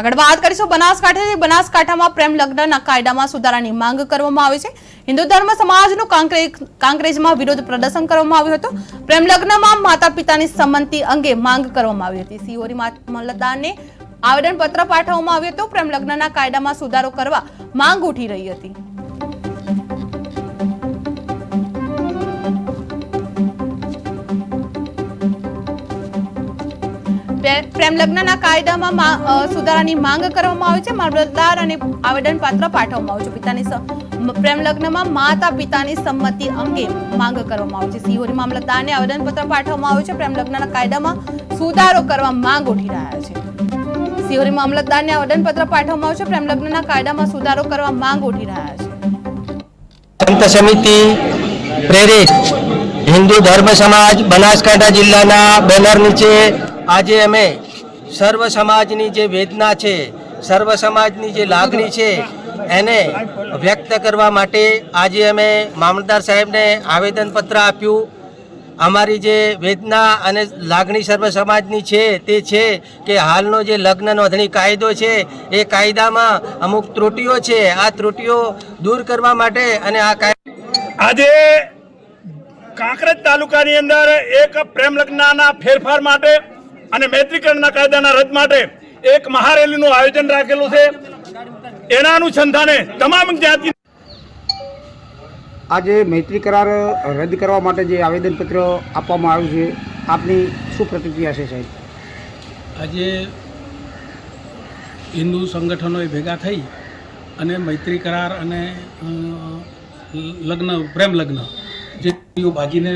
આગળ વાત કરીશું બનાસકાંઠાથી બનાસકાંઠામાં પ્રેમ લગ્નના કાયદામાં સુધારાની માંગ કરવામાં આવી છે. હિન્દુ ધર્મ સમાજનું કાંકરેજ કાંકરેજમાં વિરોધ પ્રદર્શન કરવામાં આવ્યું હતું. પ્રેમ લગ્નમાં માતા પિતાની સંમતિ અંગે માંગ કરવામાં આવી હતી. સિહોરી મામલતદારને આવેદનપત્ર પાઠવવામાં આવ્યું હતું. પ્રેમ લગ્નના કાયદામાં સુધારો કરવા માંગ ઉઠી રહી હતી. પ્રેમ લગ્નના કાયદામાં સુધારાની માંગ કરવામાં આવી છે. મામલતદાર અને આવેદનપત્ર પાઠવવામાં આવ્યું છે. પિતાની પ્રેમ લગ્નમાં માતા પિતાની સંમતિ અંગે માંગ કરવામાં આવી છે. સિહોરી મામલતદારને આવેદનપત્ર પાઠવવામાં આવ્યું છે. પ્રેમ લગ્નના કાયદામાં સુધારો કરવા માંગ ઉઠી રહ્યા છે. સિહોરી મામલતદારને આવેદનપત્ર પાઠવવામાં આવ્યું છે. પ્રેમ લગ્નના કાયદામાં સુધારો કરવા માંગ ઉઠી રહ્યા છે. સંત સમિતિ પ્રેરિત હિન્દુ ધર્મ સમાજ બનાસકાંઠા જિલ્લાના બેનર નીચે આજે અમે સર્વ સમાજની જે વેદના છે, સર્વ સમાજની જે લાગણી છે, એને વ્યક્ત કરવા માટે આજે અમે મામલતદાર સાહેબને આવેદનપત્ર આપ્યું. અમારી જે વેદના અને લાગણી સર્વ સમાજની છે, તે છે કે હાલનો જે લગ્ન નોંધણી કાયદો છે, એ કાયદામાં અમુક ત્રુટીઓ છે, આ ત્રુટીઓ દૂર કરવા માટે અને આ આજે કાંકરેજ તાલુકાની અંદર એક પ્રેમ લગ્નના ફેરફાર માટે અને મૈત્રીકરણના કાયદાના રદ માટે એક મહારેલીનું આયોજન રાખેલું છે. એના અનુસંધાને તમામ જ્ઞાતિ આજે મૈત્રી કરાર રદ કરવા માટે જે આવેદનપત્ર આપવામાં આવ્યું છે આપની શું પ્રતિક્રિયા છે સાહેબ? આજે હિન્દુ સંગઠનોએ ભેગા થઈ અને મૈત્રી કરાર અને લગ્ન પ્રેમ લગ્ન જે ભાગીને